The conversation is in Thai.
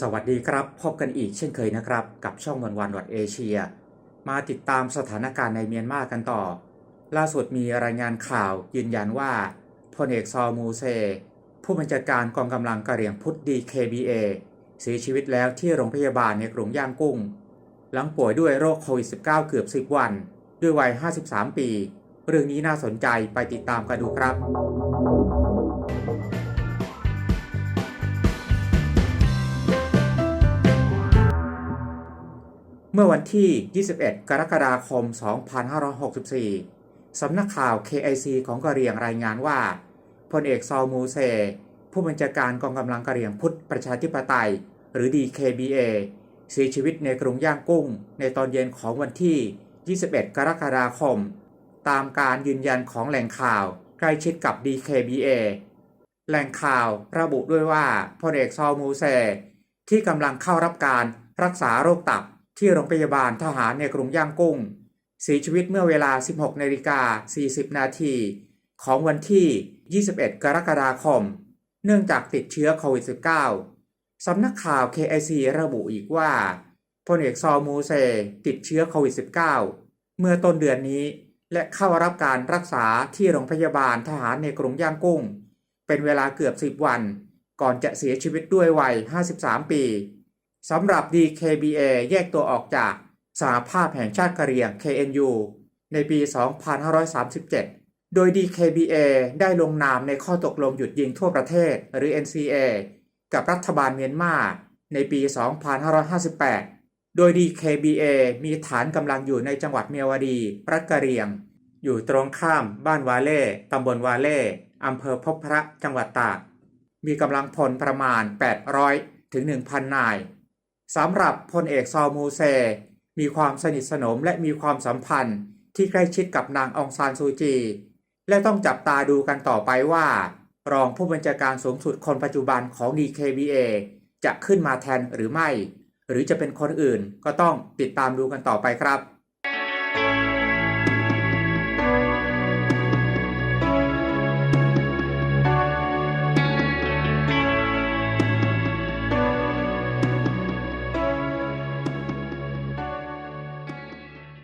สวัสดีครับ พบกันอีกเช่นเคยนะครับ กับช่องวันวันวัดเอเชียมาติดตามสถานการณ์ในเมียนมากันต่อ ล่าสุดมีรายงานข่าวยืนยันว่าพลเอกซอมูเซ ผู้บัญชาการกองกำลังกะเหรี่ยงพุทธ DKBA เสียชีวิตแล้วที่โรงพยาบาลในกรุงย่างกุ้ง หลังป่วยด้วยโรคโควิด -19 เกือบ 10 วัน ด้วยวัย 53 ปี เรื่องนี้น่าสนใจไปติดตามกันดูครับ เมื่อวันที่ 21 กรกฎาคม 2564 สำนักข่าว KIC ของกะเหรี่ยงรายงานว่าพลเอกซอลมูเซ ผู้บัญชาการกองกำลังกะเหรี่ยงพุทธประชาธิปไตย หรือ DKBA เสียชีวิตในกรุงย่างกุ้ง ในตอนเย็นของวันที่ 21 กรกฎาคม ตามการยืนยันของแหล่งข่าวใกล้ชิดกับ DKBA แหล่งข่าวระบุด้วยว่าพลเอกซอลมูเซ ที่กำลังเข้ารับการรักษาโรคตับ ที่โรงพยาบาลทหารในกรุงย่างกุ้ง เสียชีวิตเมื่อเวลา 16นาฬิกา40 นาที ของวันที่ 21 กรกฎาคม เนื่องจากติดเชื้อโควิด -19 สำนักข่าว KIC ระบุอีกว่าพลเอกซอมูเซติดเชื้อโควิด -19 เมื่อต้นเดือนนี้และเข้ารับการรักษาที่โรงพยาบาลทหารในกรุงย่างกุ้ง เป็นเวลาเกือบ 10 วัน ก่อนจะเสียชีวิตด้วยวัย 53 ปี สำหรับ DKBA แยกตัวออกจากสหภาพแห่งชาติกะเหรี่ยง KNU ในปี 2537 โดย DKBA ได้ลงนามในข้อตกลงหยุดยิงทั่วประเทศ หรือ NCA กับรัฐบาลเมียนมาในปี 2558 โดย DKBA มีฐานกำลังอยู่ในจังหวัดเมียวดี รัฐกะเหรี่ยง อยู่ตรงข้ามบ้านวาเล่ตำบลวาเล่อำเภอพบพระจังหวัดตาก มีกำลังพลประมาณ 800 ถึง 1,000 นาย สำหรับพลเอกซอมูเซ มีความสนิทสนมและมีความสัมพันธ์ที่ใกล้ชิดกับนางองซานซูจี และต้องจับตาดูกันต่อไปว่า รองผู้บัญชาการสูงสุดคนปัจจุบันของ DKBA จะขึ้นมาแทนหรือไม่ หรือจะเป็นคนอื่นก็ต้องติดตามดูกันต่อไปครับ